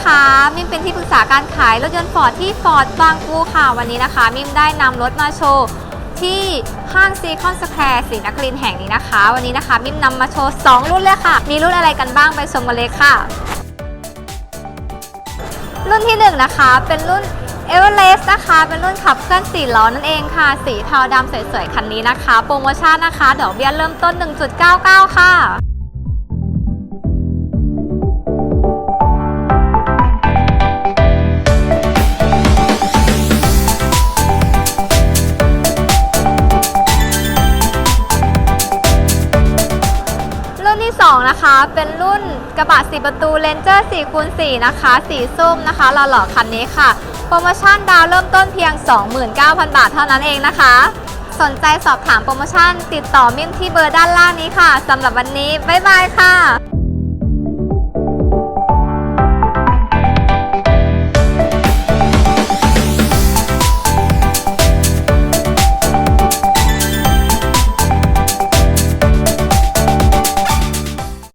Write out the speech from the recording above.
มิมนะคะ มิมเป็นที่ปรึกษาการขายรถยนต์ฟอร์ดที่ฟอร์ดบางปูค่ะ วันนี้นะคะ มิมได้นำรถมาโชว์ที่ห้างซีคอนสแควร์ศรีนครินทร์แห่งนี้นะคะ วันนี้นะคะ มิมนำมาโชว์ 2 รุ่นเลยค่ะ มีรุ่นอะไรกันบ้างไปชมกันเลยค่ะ รุ่นที่ 1 นะคะ เป็นรุ่น e v e r e s t นะคะ เป็นรุ่นขับเคลื่อน4ล้อนั่นเองค่ะ สีเทาดำสวยๆ คันนี้นะคะ โปรโมชั่นนะคะดอกเบี้ยเริ่มต้น 1.99 ค่ะ 2 นะคะ เป็นรุ่นกระบะ 4 ประตู Ranger 4คูณ4นะคะ สีส้มนะคะหล่อๆคันนี้ค่ะ โปรโมชั่นดาวเริ่มต้นเพียง 29,000 บาทเท่านั้นเองนะคะ สนใจสอบถามโปรโมชั่นติดต่อมิมที่เบอร์ด้านล่างนี้ค่ะสำหรับวันนี้ บ๊ายบายค่ะ